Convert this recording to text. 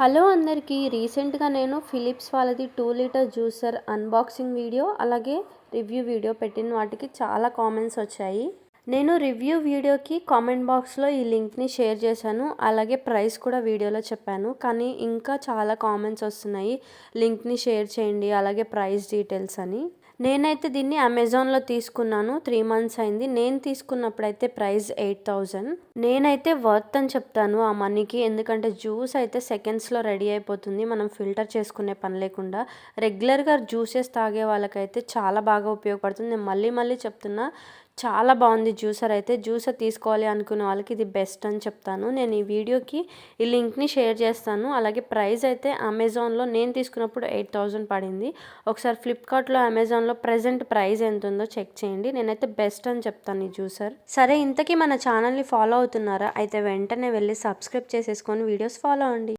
Hello అందరికీ రీసెంట్గా నేను ఫిలిప్స్ వాళ్ళది two litre juicer unboxing video అలాగే రివ్యూ వీడియో పెట్టిన వాటికి చాలా కామెంట్స్ వచ్చాయి. నేను రివ్యూ వీడియోకి కామెంట్ బాక్స్లో ఈ లింక్ని షేర్ చేశాను అలాగే ప్రైస్ కూడా వీడియోలో చెప్పాను కానీ ఇంకా చాలా కామెంట్స్ వస్తున్నాయి. లింక్ని షేర్ చేయండి అలాగే ప్రైస్ డీటెయిల్స్ అని. నేనైతే దీన్ని అమెజాన్లో తీసుకున్నాను. త్రీ మంత్స్ అయింది. నేను తీసుకున్నప్పుడైతే ప్రైస్ ఎయిట్ థౌజండ్. నేనైతే వర్త్ అని చెప్తాను. ఆ మనీకి ఎందుకంటే జ్యూస్ అయితే సెకండ్స్లో రెడీ అయిపోతుంది. మనం ఫిల్టర్ చేసుకునే పని లేకుండా. రెగ్యులర్గా జ్యూసెస్ తాగే వాళ్ళకైతే చాలా బాగా ఉపయోగపడుతుంది. నేను మళ్ళీ మళ్ళీ చెప్తున్నా చాలా బాగుంది జ్యూసర్ అయితే. జ్యూసర్ తీసుకోవాలి అనుకునే వాళ్ళకి ఇది బెస్ట్ అని చెప్తాను. నేను ఈ వీడియోకి ఈ లింక్ని షేర్ చేస్తాను. అలాగే ప్రైస్ అయితే అమెజాన్లో నేను తీసుకున్నప్పుడు ఎయిట్ థౌజండ్ పడింది. ఒకసారి ఫ్లిప్కార్ట్లో అమెజాన్లో ప్రజెంట్ ప్రైస్ ఎంత ఉందో చెక్ చేయండి. నేనైతే బెస్ట్ అని చెప్తాను ఈ జ్యూసర్. సరే ఇంతకీ మన ఛానల్ని ఫాలో అవుతున్నారా? అయితే వెంటనే వెళ్ళి సబ్స్క్రైబ్ చేసేసుకొని వీడియోస్ ఫాలో అవ్వండి.